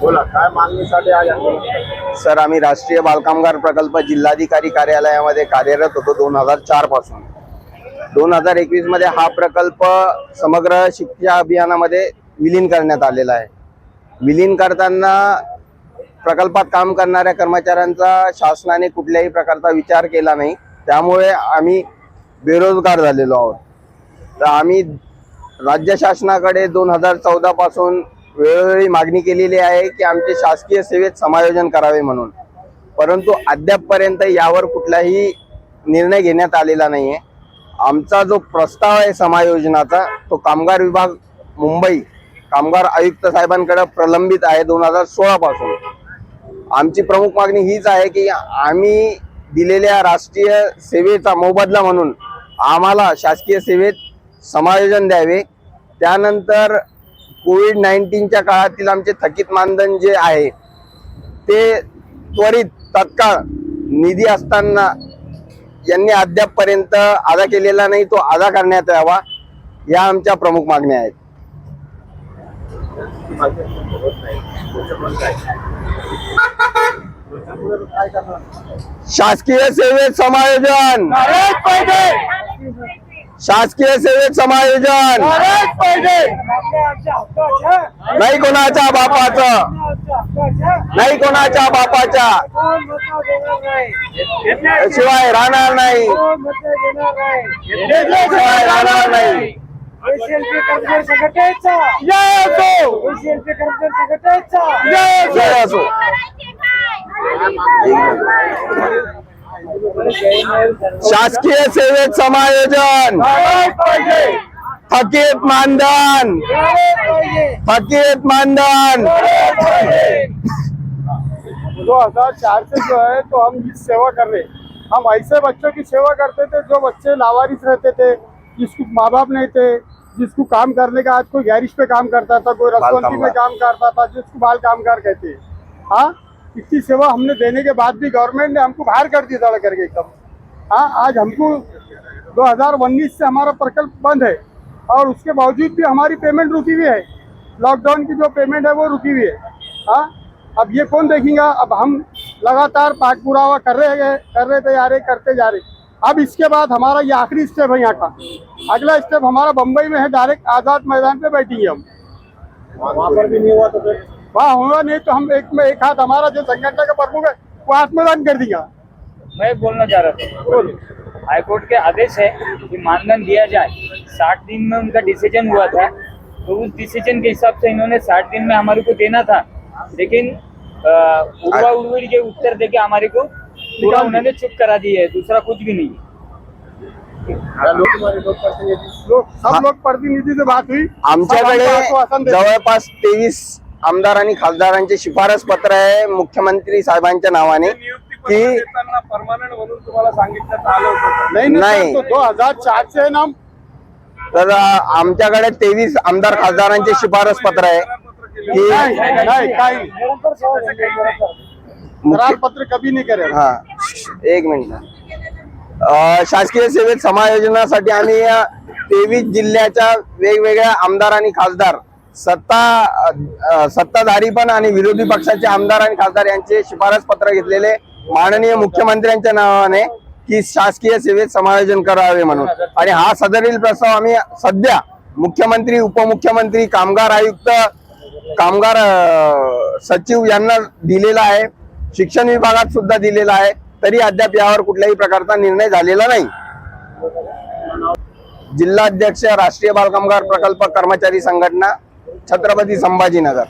बोला काय सर आम्ही राष्ट्रीय बालकामगार प्रकल्प जिल्हाधिकारी कार्यालयामध्ये कार्यरत होतो दोन हजार चारपासून. दोन हजार एकवीसमध्ये हा प्रकल्प समग्र शिक्षा अभियानामध्ये विलीन करण्यात आलेला आहे. विलीन करताना प्रकल्पात काम करणाऱ्या कर्मचाऱ्यांचा शासनाने कुठल्याही प्रकारचा विचार केला नाही. त्यामुळे आम्ही बेरोजगार झालेलो आहोत. तर आम्ही राज्य शासनाकडे दोन हजार चौदा पासून वेळोवेळी मागणी केलेली आहे की आमचे शासकीय सेवेत समायोजन करावे म्हणून. परंतु अद्यापपर्यंत यावर कुठलाही निर्णय घेण्यात आलेला नाही आहे आमचा जो प्रस्ताव आहे समायोजनाचा तो कामगार विभाग मुंबई कामगार आयुक्त साहेबांकडे प्रलंबित आहे दोन हजार सोळापासून आमची प्रमुख मागणी हीच आहे की आम्ही दिलेल्या राष्ट्रीय सेवेचा मोबदला म्हणून आम्हाला शासकीय सेवेत समायोजन द्यावे. त्यानंतर कोविड नाईन्टीनच्या काळातील आमचे थकीत मानधन जे आहे ते त्वरित तत्काळ निधी असताना यांनी अद्यापपर्यंत अदा केलेला नाही तो अदा करण्यात यावा या आमच्या प्रमुख मागण्या आहेत. शासकीय सेवेत समायोजन! शासकीय सेवेत समायोजन. नाही कोणाच्या बापाचं. नाही कोणाच्या बापाच्या. शिवाय राहणार नाही. शिवाय राहणार नाही. जय असो. शासकीय सेवेत समायोजन। थकीत मानधन। थकीत मानधन। दो हज़ार चार से जो है तो हम सेवा कर रहे हम ऐसे बच्चों की सेवा करते थे जो बच्चे लावारिस रहते थे जिसको माँ बाप नहीं थे जिसको काम करने का आज कोई गैरिज पे काम करता था कोई रसवंती में काम करता था जिसको बाल कामगार कहते हैं हाँ? इतनी सेवा हमने देने के बाद भी गवर्नमेंट ने हमको बाहर कर दिया सड़क करके एकदम। हाँ आज हमको 2019 से हमारा प्रकल्प बंद है और उसके बावजूद भी हमारी पेमेंट रुकी हुई है। लॉकडाउन की जो पेमेंट है वो रुकी हुई है। हाँ अब ये कौन देखेगा? अब हम लगातार पाठ पुरावा कर रहे हैं, कर रहे थे जा रहे, करते जा रहे। अब इसके बाद हमारा ये आखिरी स्टेप है यहाँ का। अगला स्टेप हमारा बम्बई में है डायरेक्ट आज़ाद मैदान पे बैठेंगे हम। वहाँ पर भी नहीं हुआ तो फिर? वहाँ होगा नहीं तो हम एक में एक हाथ हमारा जो संगठन का प्रमुख है वो आत्मदान कर दिया। मैं बोलना चाह रहा था। हाईकोर्ट के आदेश है कि मानधन दिया जाए। साठ दिन में उनका डिसीज़न हुआ था। तो उस डिसीज़न के हिसाब से इन्होंने साठ दिन में हमारे को देना था। लेकिन उड़वा उड़वड़ी के उत्तर देके हमारे को पूरा उन्होंने चुप करा दिया है। दूसरा कुछ भी नहीं लोग सब लोग प्रतिनिधि से बात हुई। आमच्याकडे हैं। जवळपास तेवीस आमदार आणि खासदारांचे शिफारस पत्र आहे मुख्यमंत्री साहेबांच्या नावाने की परमानंट म्हणून तुम्हाला सांगितलं आलं होतं. नहीं नहीं, नहीं। सर, तो दो हजार चार से है ना? हम तर आमच्याकडे तेवीस आमदार खासदारांचे शिफारस पत्र आहे की पत्र कभी नहीं करे हा. एक मिनिट. शासकीय सेवेत समायोजनासाठी आम्ही तेवीस जिल्ह्याच्या वेगवेगळ्या आमदार आणि खासदार सत्ता सत्ताधारी पण आणि विरोधी पक्षाचे आमदार आणि खासदार यांचे शिफारस पत्र घेतलेले माननीय मुख्यमंत्र्यांच्या नावाने की शासकीय सेवेत समायोजन करावे म्हणून. आणि हा सदरील प्रस्ताव आम्ही सध्या मुख्यमंत्री उपमुख्यमंत्री कामगार आयुक्त कामगार सचिव यांना दिलेला आहे. शिक्षण विभागात सुद्धा दिलेला आहे. तरी अद्याप यावर कुठल्याही प्रकारचा निर्णय झालेला नाही. जिल्हाध्यक्ष राष्ट्रीय बालकामगार प्रकल्प कर्मचारी संघटना छत्रपती संभाजीनगर.